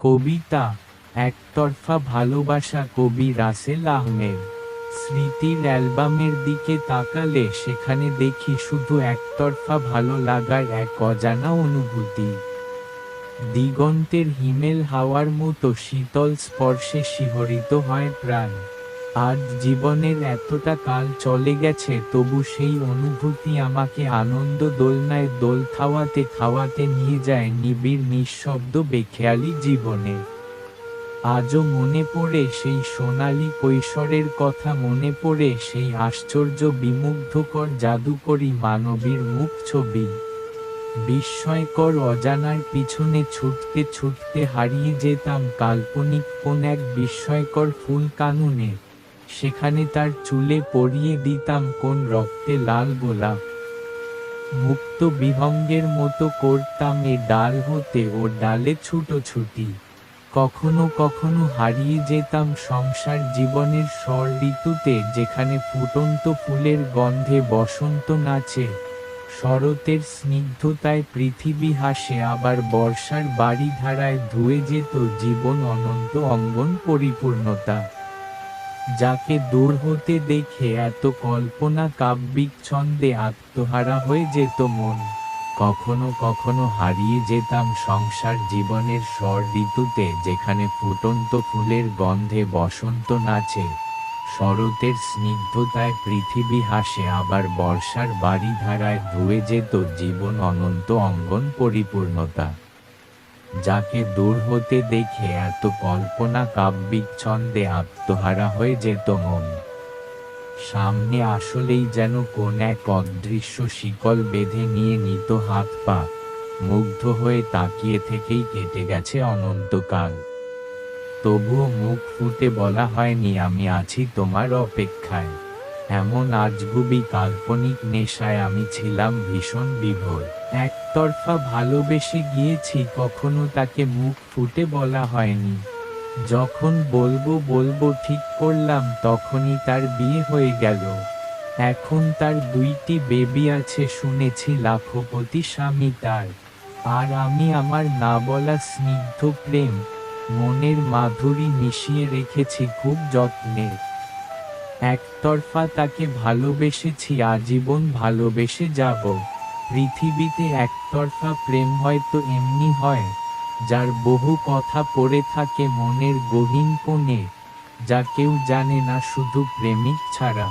কবিতা। একতরফা ভালোবাসা কবি রাসেল আহমেদ। স্মৃতির অ্যালবামের দিকে তাকালে সেখানে দেখি শুধু একতরফা ভালো লাগার এক অজানা অনুভূতি। দিগন্তের হিমেল হাওয়ার মতো শীতল স্পর্শে শিহরিত হয় প্রাণ। আজ জীবনের এতটা কাল চলে গেছে, তবু সেই অনুভূতি আমাকে আনন্দ দোলনায় দোল খাওয়াতে খাওয়াতে নিয়ে যায় নিবিড় নিঃশব্দ বেখেয়ালি জীবনে। আজও মনে পড়ে সেই সোনালি কৈশোরের কথা, মনে পড়ে সেই আশ্চর্য বিমুগ্ধকর জাদুকরী মানবীর মুখ ছবি। বিস্ময়কর অজানার পিছনে ছুটতে ছুটতে হারিয়ে যেতাম কাল্পনিক কোন এক বিস্ময়কর ফুল কানুনে সেখানে তার চুলে পরিয়ে দিতাম কোন রক্তে লাল গোলাপ। মুক্ত বিহঙ্গের মতো করতাম এ ডাল হতে ও ডালে ছুটোছুটি কখনো কখনো হারিয়ে যেতাম সংসার জীবনের স্বর ঋতুতে যেখানে ফুটন্ত ফুলের গন্ধে বসন্ত নাচে। শরতের স্নিগ্ধতায় পৃথিবী হাসে, আবার বর্ষার বাড়ি ধারায় ধুয়ে যেত জীবন অনন্ত অঙ্গন পরিপূর্ণতা। যাকে দূর হতে দেখে এত কল্পনা কাব্যিক ছন্দে আত্মহারা হয়ে যেত মন। কখনো কখনো হারিয়ে যেতাম সংসার জীবনের স্বর ঋতুতে যেখানে ফুটন্ত ফুলের গন্ধে বসন্ত নাচে। শরতের স্নিগ্ধতায় পৃথিবী হাসে, আবার বর্ষার বাড়ি ধারায় ধুয়ে যেত জীবন অনন্ত অঙ্গন পরিপূর্ণতা। যাকে দূর হতে দেখে এত কল্পনা কাব্যিক ছন্দে আত্মহারা হয়ে যেত মন। সামনে আসলেই যেন কোন এক অদৃশ্য শিকল বেঁধে নিয়ে নিত হাত পা, মুগ্ধ হয়ে তাকিয়ে থেকেই কেটে গেছে অনন্তকাল। তবুও মুখ ফুটে বলা হয়নি, আমি আছি তোমার অপেক্ষায়। এমন আজগুবি কাল্পনিক নেশায় আমি ছিলাম ভীষণ বিভোর। একতরফা ভালোবেসে গিয়েছি, কখনো তাকে মুখ ফুটে বলা হয়নি। যখন বলব বলব ঠিক করলাম, তখনই তার বিয়ে হয়ে গেল। এখন তার দুইটি বেবি আছে শুনেছি লাখপতি স্বামী তার। আর আমি আমার না বলা স্নিগ্ধ প্রেম, মনের মাধুরী মিশিয়ে রেখেছি খুব যত্নে একতরফা তাকে ভালোবেসেছি, আজীবন ভালোবেসে যাব। পৃথিবীতে একতরফা প্রেম হয়তো এমনি হয়। যার বহু কথা পড়ে থাকে মনের গহীন কোণে, যা কেউ জানে না শুধু প্রেমিক ছাড়া।